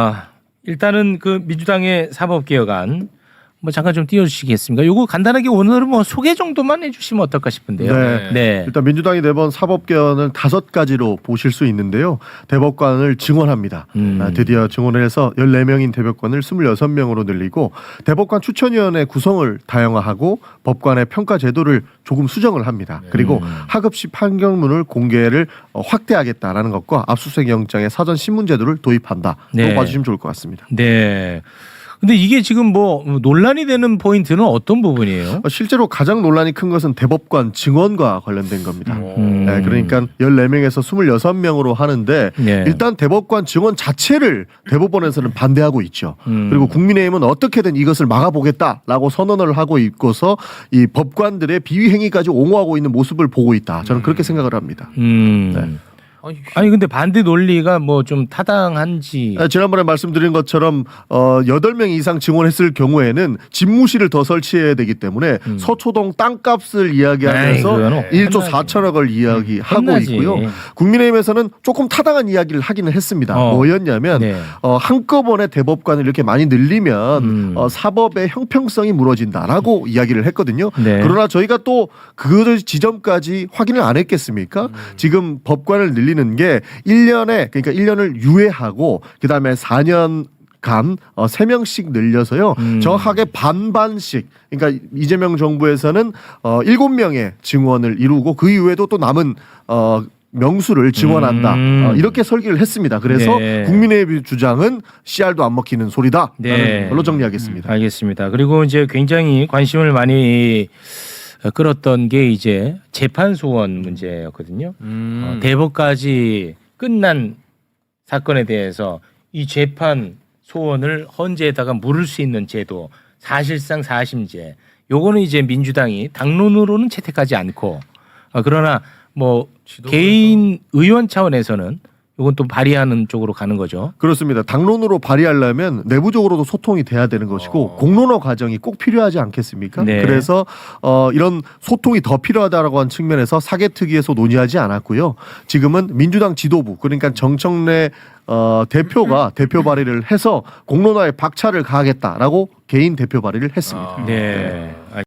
아, 일단은 그 민주당의 사법개혁안 뭐 잠깐 좀 띄워주시겠습니까? 요거 간단하게 오늘은 뭐 소개 정도만 해주시면 어떨까 싶은데요. 네. 네. 일단 민주당이 내번 사법 개헌은 다섯 가지로 보실 수 있는데요. 대법관을 증원합니다. 음. 아, 드디어 증원을 해서 14명인 대법관을 26명으로 늘리고 대법관 추천위원회 구성을 다양화하고 법관의 평가 제도를 조금 수정을 합니다. 그리고 음. 하급시 판결문을 공개를 어, 확대하겠다라는 것과 압수수색 영장의 사전 신문 제도를 도입한다. 네. 또 봐주시면 좋을 것 같습니다. 네. 근데 이게 지금 뭐 논란이 되는 포인트는 어떤 부분이에요? 어, 실제로 가장 논란이 큰 것은 대법관 증원과 관련된 겁니다. 음. 네, 그러니까 14명에서 26명으로 하는데 네. 일단 대법관 증원 자체를 대법원에서는 반대하고 있죠. 음. 그리고 국민의힘은 어떻게든 이것을 막아보겠다라고 선언을 하고 있고서 이 법관들의 비위 행위까지 옹호하고 있는 모습을 보고 있다. 저는 그렇게 생각을 합니다. 음. 네. 아니 근데 반대 논리가 뭐 좀 타당한지 아, 지난번에 말씀드린 것처럼 어 8명 이상 증원했을 경우에는 집무실을 더 설치해야 되기 때문에 서초동 땅값을 이야기하면서 음. 에이, 그거는 1조 혼나지. 4천억을 이야기하고 혼나지. 있고요. 국민의힘에서는 조금 타당한 이야기를 하기는 했습니다. 어. 뭐였냐면 네. 어, 한꺼번에 대법관을 이렇게 많이 늘리면 음. 어, 사법의 형평성이 무너진다라고 이야기를 했거든요. 네. 그러나 저희가 또 그 지점까지 확인을 안 했겠습니까? 음. 지금 법관을 늘리는 게 1년에 그러니까 1년을 유예하고 그다음에 4년 간 어, 3명씩 늘려서요. 음. 정확하게 반반씩 그러니까 이재명 정부에서는 어 7명의 증원을 이루고 그 이후에도 또 남은 어 명수를 증원한다. 음. 어, 이렇게 설계를 했습니다. 그래서 네. 국민의 주장은 씨알도 안 먹히는 소리다. 네. 걸로 정리하겠습니다. 알겠습니다. 그리고 이제 굉장히 관심을 많이 어, 끌었던 게 이제 재판 소원 문제였거든요. 음. 어, 대법까지 끝난 사건에 대해서 이 재판 소원을 헌재에다가 물을 수 있는 제도 사실상 사심제 요거는 이제 민주당이 당론으로는 채택하지 않고 어, 그러나 뭐 개인 의원 차원에서는 요건 또 발의하는 쪽으로 가는 거죠. 그렇습니다. 당론으로 발의하려면 내부적으로도 소통이 돼야 되는 것이고 공론화 과정이 꼭 필요하지 않겠습니까? 네. 그래서 어, 이런 소통이 더 필요하다라고 하는 측면에서 사개특위에서 논의하지 않았고요. 지금은 민주당 지도부 그러니까 정청래 어, 대표가 대표 발의를 해서 공론화에 박차를 가하겠다라고 개인 대표 발의를 했습니다. 네.